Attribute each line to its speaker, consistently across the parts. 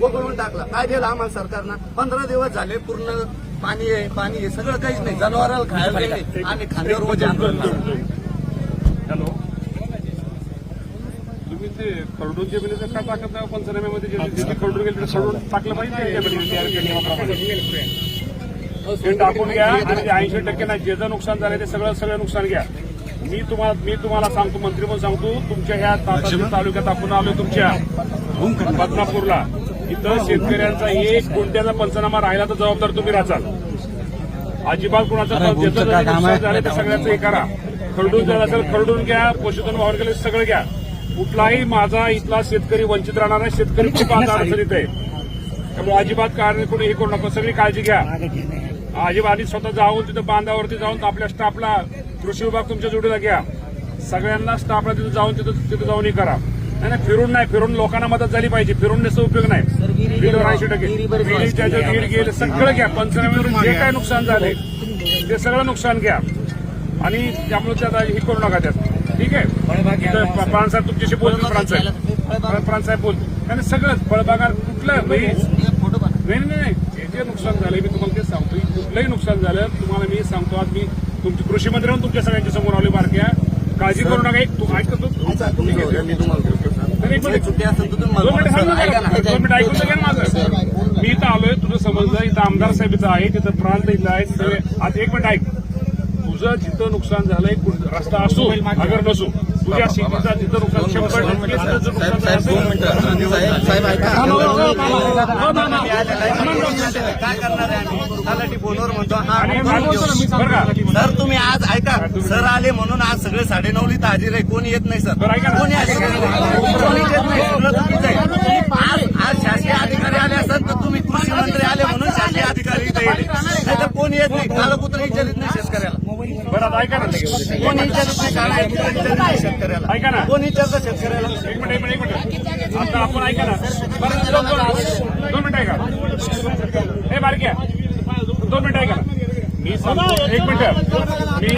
Speaker 1: वगळून टाकला. काय दिलं आम्हाला सरकारनं? पंधरा दिवस झाले पूर्ण पाणी आहे पाणी आहे सगळं काहीच नाही. जनावराला खायला गेले आणि खांद्यावर.
Speaker 2: हॅलो? तुम्ही ते खरडून जमिनीचं का टाकत नाही पंचनाम्यामध्ये? खरडून गेले ते खरडून टाकलं पाहिजे केली ते टाकून घ्या आणि ऐंशी टक्के नाही. जे जे नुकसान झालं ते सगळं सगळं नुकसान घ्या. मी तुम्हाला मी तुम्हाला सांगतो मंत्री म्हणून सांगतो तुमच्या ह्या तालुक्यात आपण आलोय तुमच्या. बदनापूरला. इथं शेतकऱ्यांचा एक गुंठ्याचा पंचनामा राहिला तर जबाबदार तुम्ही राहाल अजिबात कुणाचं झालं सगळ्याचं हे करा. खरडून झालं असेल खरडून घ्या पशुधन वावर केलं सगळं घ्या. कुठलाही माझा इथला शेतकरी वंचित राहणार नाही. शेतकरी खूप आज अडचणीत आहे. त्यामुळे अजिबात कारण कोणी हे करू नका. सगळी काळजी घ्या. अजिबात आधी स्वतः जाऊन तिथं बांधावरती जाऊन आपल्या स्टाफला कृषी विभाग तुमच्या जोडीला घ्या. सगळ्यांना स्टाफला तिथं जाऊन तिथं तिथं जाऊन हे करा. नाही नाही, फिरून नाही फिरून लोकांना मदत झाली पाहिजे. फिरून नसं उपयोग नाही. विहिरीवर ऐंशी टक्के. गेले सगळं घ्या. पंचनाम्यावरून जे काय नुकसान झाले ते सगळं नुकसान घ्या. आणि त्यामुळे त्यात हे करू नका त्यात. ठीक आहे? प्राणसाहेब तुमच्याशी बोलतील प्राणसाहेब प्राणसाहेब बोल. आणि सगळंच फळबागा कुठलं नाही नाही. जे जे नुकसान झालंय मी तुम्हाला तेच सांगतो कुठलंही नुकसान झालं तुम्हाला मी सांगतो आज मी तुमची कृषी मंत्री म्हणून तुमच्या सगळ्यांच्या समोर आले बारक्या. काळजी करू नका एक तू ऐकतो तू.
Speaker 1: मी तर
Speaker 2: इथं आलोय तुझं समजलं. इथं आमदार साहेब इथं आहे तिथं प्रांत इथं आहे. तिथं आता एक मिनिट ऐक. तुझं जिथं नुकसान झालंय रस्ता असो अगर नसो तुझ्या शेतीचा जिथं नुकसान शंभर टक्के तुझं नुकसान
Speaker 1: हा सर तुम्ही आज ऐका. सर आले म्हणून आज सगळे साडे नऊली ताजीर आहे. कोणी येत नाही सर. कोणी आले कोणी येत नाही. आज आज शासकीय अधिकारी आले असतात तर तुम्ही कृषी मंत्री आले म्हणून शासकीय अधिकारी इथे येते नाही तर कोणी येत नाही. कालपुत्र विचारित नाही.
Speaker 2: बरं आता ऐका ना
Speaker 1: कोणी विचारित नाही कालपुत्र विचारित नाही शेतकऱ्याला.
Speaker 2: ऐका ना.
Speaker 1: कोणी विचारतं शेतकऱ्याला.
Speaker 2: एक मिनिट एक मिनिट एक मिनिट. आता आपण ऐका ना. बरं, दोन दोन दोन मिनिटं ऐका. हे बारक्या दोन मिनिटं ऐका मी सांगतो एक मिनिट. मी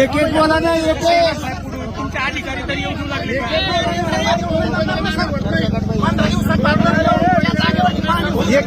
Speaker 3: एक एक बोला ना एक. अधिकारी तरी येऊ लागले. पंधरा दिवसात पाणी होईल